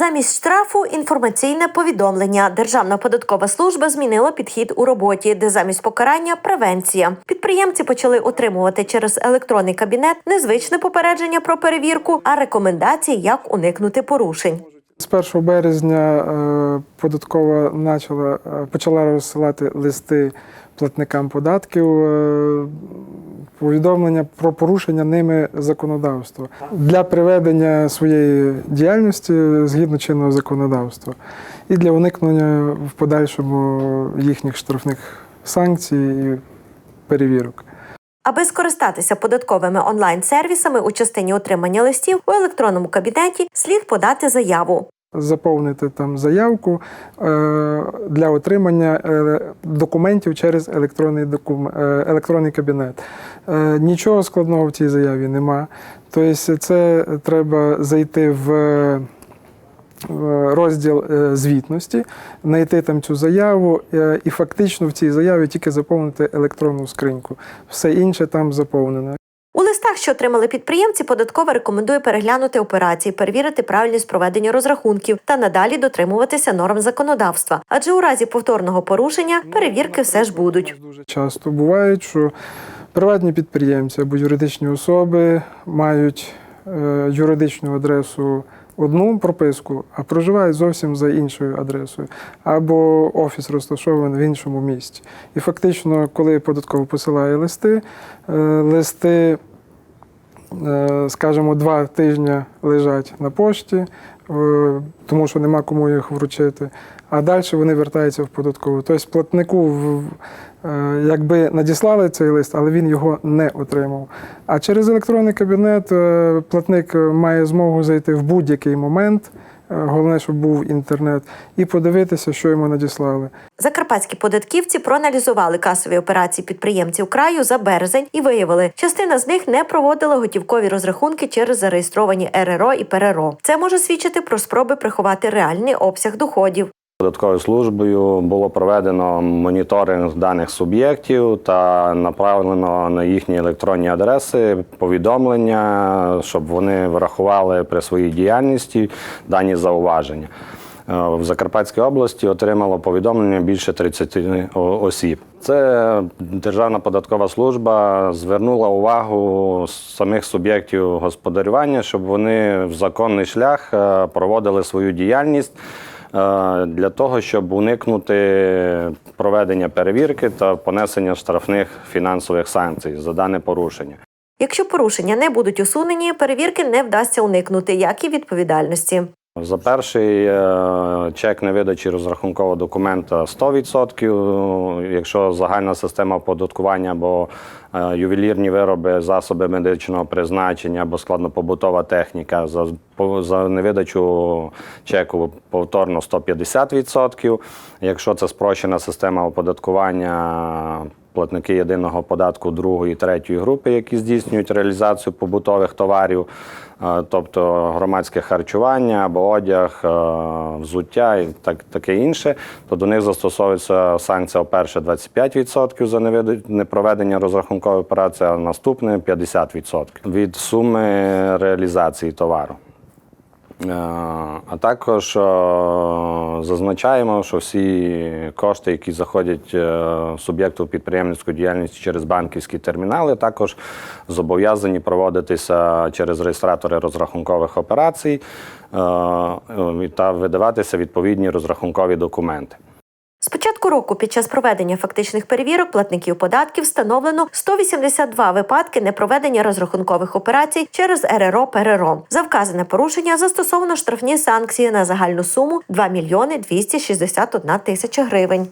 Замість штрафу інформаційне повідомлення. Державна податкова служба змінила підхід у роботі, де замість покарання превенція. Підприємці почали отримувати через електронний кабінет незвичне попередження про перевірку, а рекомендації, як уникнути порушень. З 1 березня е, податкова начала, е, почала розсилати листи платникам податків, е, повідомлення про порушення ними законодавства для приведення своєї діяльності згідно чинного законодавства і для уникнення в подальшому їхніх штрафних санкцій і перевірок. Аби скористатися податковими онлайн-сервісами у частині отримання листів у електронному кабінеті, слід подати заяву. Заповнити там заявку е, для отримання е, документів через електронний, докум, е, електронний кабінет. Е, Нічого складного в цій заяві нема. Тобто це треба зайти в. Розділ звітності, знайти там цю заяву і фактично в цій заяві тільки заповнити електронну скриньку. Все інше там заповнено. У листах, що отримали підприємці, податкова рекомендує переглянути операції, перевірити правильність проведення розрахунків та надалі дотримуватися норм законодавства. Адже у разі повторного порушення перевірки все ж будуть. Дуже часто бувають, що приватні підприємці або юридичні особи мають юридичну адресу одну прописку, а проживають зовсім за іншою адресою, або офіс розташований в іншому місті. І фактично, коли податково посилає листи, е, листи, е, скажімо, два тижні лежать на пошті, е, тому що нема кому їх вручити. А далі вони вертаються в податкову. Тобто платнику е, якби надіслали цей лист, але він його не отримав. А через електронний кабінет е, платник має змогу зайти в будь-який момент. Е, Головне, щоб був інтернет, і подивитися, що йому надіслали. Закарпатські податківці проаналізували касові операції підприємців краю за березень і виявили, частина з них не проводила готівкові розрахунки через зареєстровані РРО і ПРРО. Це може свідчити про спроби приховати реальний обсяг доходів. Податковою службою було проведено моніторинг даних суб'єктів та направлено на їхні електронні адреси повідомлення, щоб вони врахували при своїй діяльності дані зауваження. Е, В Закарпатській області отримало повідомлення більше 30 осіб. Це Державна податкова служба звернула увагу самих суб'єктів господарювання, щоб вони в законний шлях е, проводили свою діяльність е, для того, щоб уникнути проведення перевірки та понесення штрафних фінансових санкцій за дане порушення. Якщо порушення не будуть усунені, перевірки не вдасться уникнути, як і відповідальності. За перший е, чек невидачі розрахункового документа 100%. Якщо загальна система оподаткування або е, ювелірні вироби, засоби медичного призначення або складнопобутова техніка, за, за невидачу чеку повторно 150%. Якщо це спрощена система оподаткування, платники єдиного податку другої, третьої групи, які здійснюють реалізацію побутових товарів, е, тобто громадське харчування або одяг, е, взуття і так, таке інше, то до них застосовується санкція перше 25% за непроведення розрахункової операції, а наступне 50% від суми реалізації товару. Е, А також е, зазначаємо, що всі кошти, які заходять е, суб'єкту підприємницької діяльності через банківські термінали, також зобов'язані проводитися через реєстратори розрахункових операцій та видаватися відповідні розрахункові документи. Початку року під час проведення фактичних перевірок платників податків встановлено 182 випадки непроведення розрахункових операцій через РРО ПРРО. За вказане порушення застосовано штрафні санкції на загальну суму 2 мільйони 261 тисяча гривень.